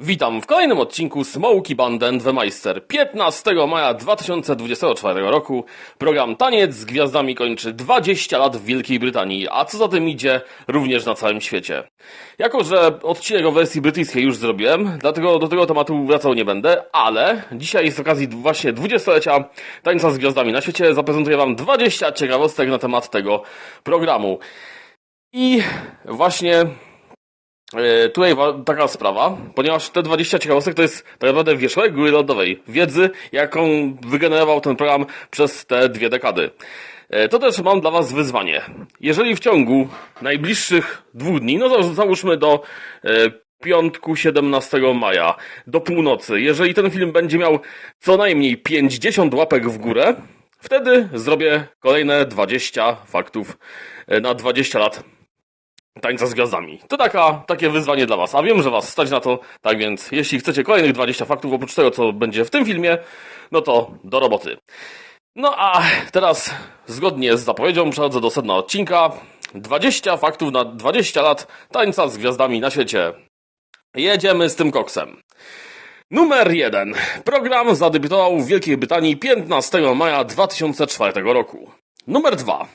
Witam w kolejnym odcinku Smoky Band and the Meister. 15 maja 2024 roku program Taniec z Gwiazdami kończy 20 lat w Wielkiej Brytanii, a co za tym idzie również na całym świecie. Jako, że odcinek o wersji brytyjskiej już zrobiłem, dlatego do tego tematu wracał nie będę, ale dzisiaj z okazji właśnie 20-lecia Tańca z Gwiazdami na świecie zaprezentuję Wam 20 ciekawostek na temat tego programu. I właśnie Tutaj wa- taka sprawa, ponieważ te 20 ciekawostek to jest tak naprawdę wierzchołek góry lodowej wiedzy, jaką wygenerował ten program przez te dwie dekady. E, To też mam dla Was wyzwanie. Jeżeli w ciągu najbliższych dwóch dni, no załóżmy do e, piątku 17 maja, do północy, jeżeli ten film będzie miał co najmniej 50 łapek w górę, wtedy zrobię kolejne 20 faktów e, na 20 lat Tańca z gwiazdami. To taka, takie wyzwanie dla Was. A wiem, że Was stać na to, tak więc jeśli chcecie kolejnych 20 faktów oprócz tego, co będzie w tym filmie, no to do roboty. No a teraz, zgodnie z zapowiedzią, przechodzę do sedna odcinka. 20 faktów na 20 lat tańca z gwiazdami na świecie. Jedziemy z tym koksem. Numer 1. Program zadebiutował w Wielkiej Brytanii 15 maja 2004 roku. Numer 2.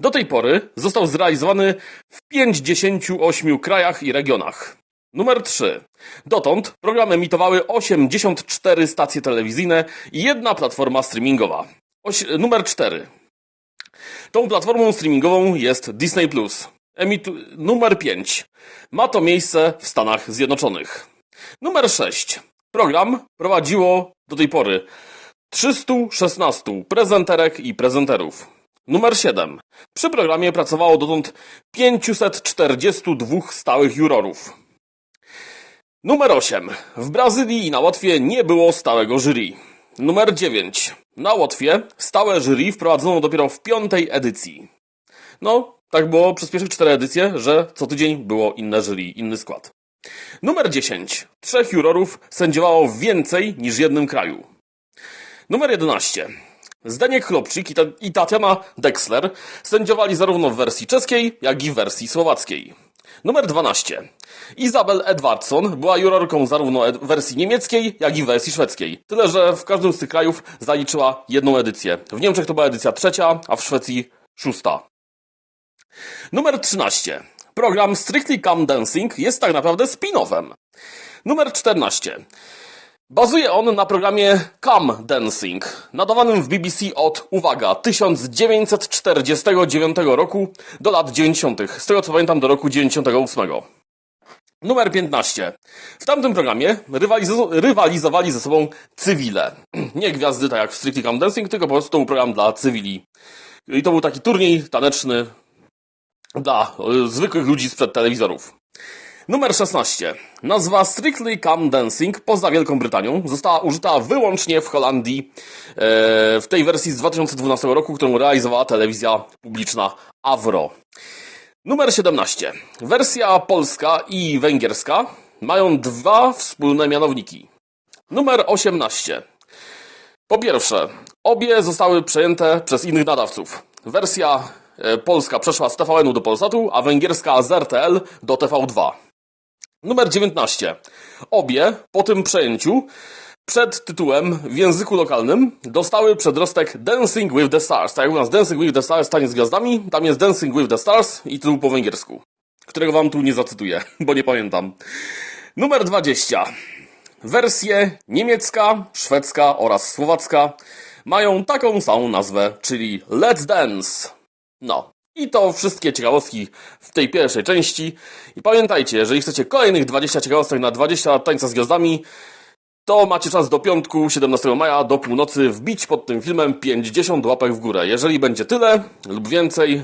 Do tej pory został zrealizowany w 58 krajach i regionach. Numer 3. Dotąd program emitowały 84 stacje telewizyjne i jedna platforma streamingowa. Oś, numer 4. Tą platformą streamingową jest Disney+. Emitu, numer 5. Ma to miejsce w Stanach Zjednoczonych. Numer 6. Program prowadziło do tej pory 316 prezenterek i prezenterów. Numer 7. Przy programie pracowało dotąd 542 stałych jurorów. Numer 8. W Brazylii i na Łotwie nie było stałego jury. Numer 9. Na Łotwie stałe jury wprowadzono dopiero w piątej edycji. No, tak było przez pierwsze cztery edycje, że co tydzień było inne jury, inny skład. Numer 10. Trzech jurorów sędziowało w więcej niż jednym kraju. Numer 11. Zdeniek Chlopczyk i, Ta- i Tatiana Dexler sędziowali zarówno w wersji czeskiej, jak i w wersji słowackiej. Numer 12. Izabel Edwardson była jurorką zarówno w wersji niemieckiej, jak i wersji szwedzkiej. Tyle, że w każdym z tych krajów zaliczyła jedną edycję. W Niemczech to była edycja trzecia, a w Szwecji szósta. Numer 13. Program Strictly Come Dancing jest tak naprawdę spin-offem. Numer 14. Bazuje on na programie Come Dancing, nadawanym w BBC od, uwaga, 1949 roku do lat 90., z tego co pamiętam do roku 98. Numer 15. W tamtym programie rywalizo- rywalizowali ze sobą cywile. Nie gwiazdy tak jak w Strictly Come Dancing, tylko po prostu to był program dla cywili. I to był taki turniej taneczny dla y, zwykłych ludzi sprzed telewizorów. Numer 16. Nazwa Strictly Come Dancing poza Wielką Brytanią została użyta wyłącznie w Holandii e, w tej wersji z 2012 roku, którą realizowała telewizja publiczna Avro. Numer 17. Wersja polska i węgierska mają dwa wspólne mianowniki. Numer 18. Po pierwsze, obie zostały przejęte przez innych nadawców. Wersja e, polska przeszła z TVN-u do Polsatu, a węgierska z RTL do TV2. Numer 19. Obie po tym przejęciu przed tytułem w języku lokalnym dostały przedrostek Dancing with the Stars. Tak jak u nas Dancing with the Stars, taniec z gwiazdami, tam jest Dancing with the Stars i tytuł po węgiersku, którego wam tu nie zacytuję, bo nie pamiętam. Numer 20. Wersje niemiecka, szwedzka oraz słowacka mają taką samą nazwę, czyli Let's Dance. No. I to wszystkie ciekawostki w tej pierwszej części. I pamiętajcie, jeżeli chcecie kolejnych 20 ciekawostek na 20 lat tańca z gwiazdami, to macie czas do piątku 17 maja do północy wbić pod tym filmem 50 łapek w górę. Jeżeli będzie tyle lub więcej,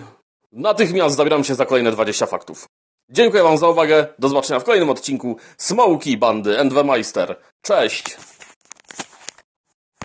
natychmiast zabieram się za kolejne 20 faktów. Dziękuję Wam za uwagę. Do zobaczenia w kolejnym odcinku Smoky Bandy and the Meister. Cześć!